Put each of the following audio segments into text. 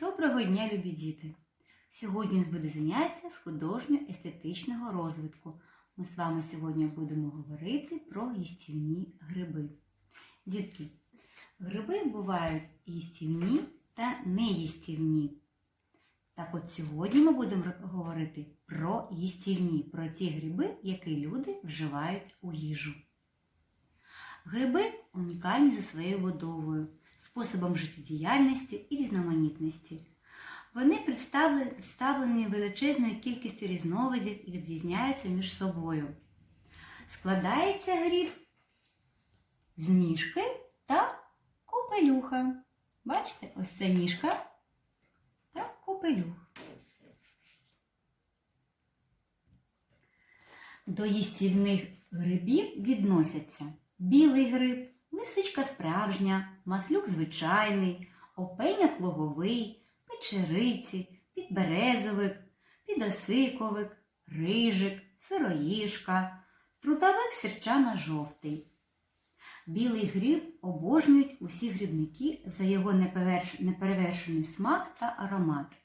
Доброго дня, любі діти! Сьогодні у нас буде заняття з художньо-естетичного розвитку. Ми з вами сьогодні будемо говорити про їстівні гриби. Дітки, гриби бувають їстівні та неїстівні. Так от сьогодні ми будемо говорити про їстівні, про ті гриби, які люди вживають у їжу. Гриби унікальні за своєю будовою, способом життєдіяльності і різноманітності. Вони представлені, величезною кількістю різновидів і відрізняються між собою. Складається гриб з ніжки та купелюха. Бачите, ось це ніжка та купелюх. До їстівних грибів відносяться білий гриб, лисичка справжня, маслюк звичайний, опеняк луговий, печериці, підберезовик, підосиковик, рижик, сироїшка, трудовик сірчана жовтий. Білий гриб обожнюють усі грибники за його неперевершений смак та аромат.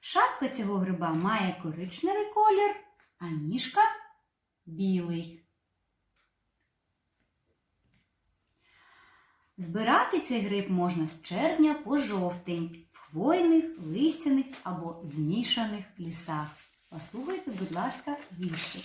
Шапка цього гриба має коричневий колір, а ніжка білий. Збирати цей гриб можна з червня по жовтень в хвойних, листяних або змішаних лісах. Послухайте, будь ласка, віршик.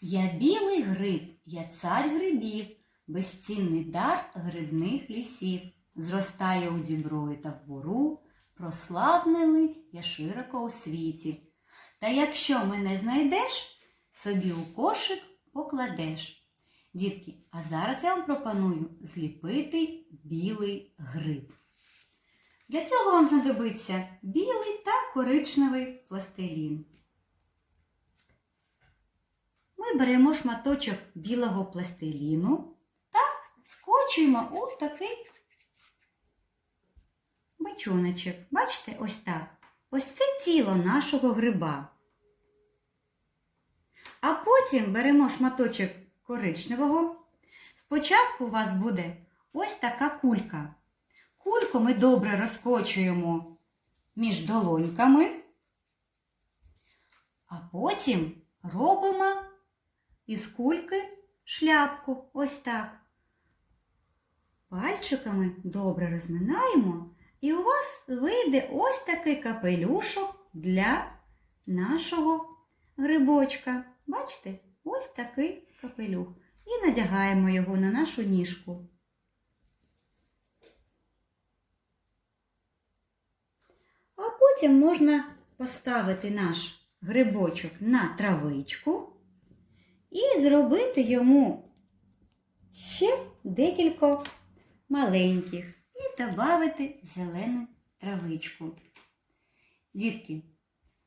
Я білий гриб, я цар грибів, безцінний дар грибних лісів. Зростаю у діброї та в бору, прославлений я широко у світі. Та якщо мене знайдеш, собі у кошик покладеш. Дітки, а зараз я вам пропоную зліпити білий гриб. Для цього вам знадобиться білий та коричневий пластилін. Ми беремо шматочок білого пластиліну та скочуємо у такий бачоночок. Бачите, ось так. Ось це тіло нашого гриба. А потім беремо шматочок коричневого. Спочатку у вас буде ось така кулька. Кульку ми добре розкочуємо між долоньками, а потім робимо із кульки шляпку. Ось так. Пальчиками добре розминаємо, і у вас вийде ось такий капелюшок для нашого грибочка. Бачите? Ось такий капелюх. І надягаємо його на нашу ніжку. А потім можна поставити наш грибочок на травичку і зробити йому ще декілька маленьких і додати зелену травичку. Дітки,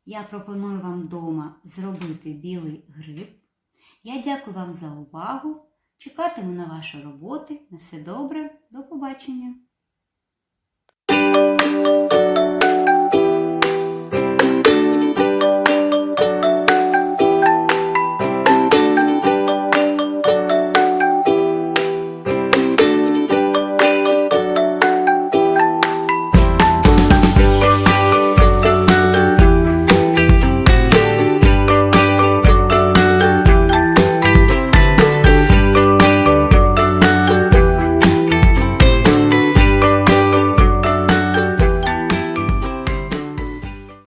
я пропоную вам вдома зробити білий гриб. Я дякую вам за увагу. Чекатиму на ваші роботи. На все добре. До побачення!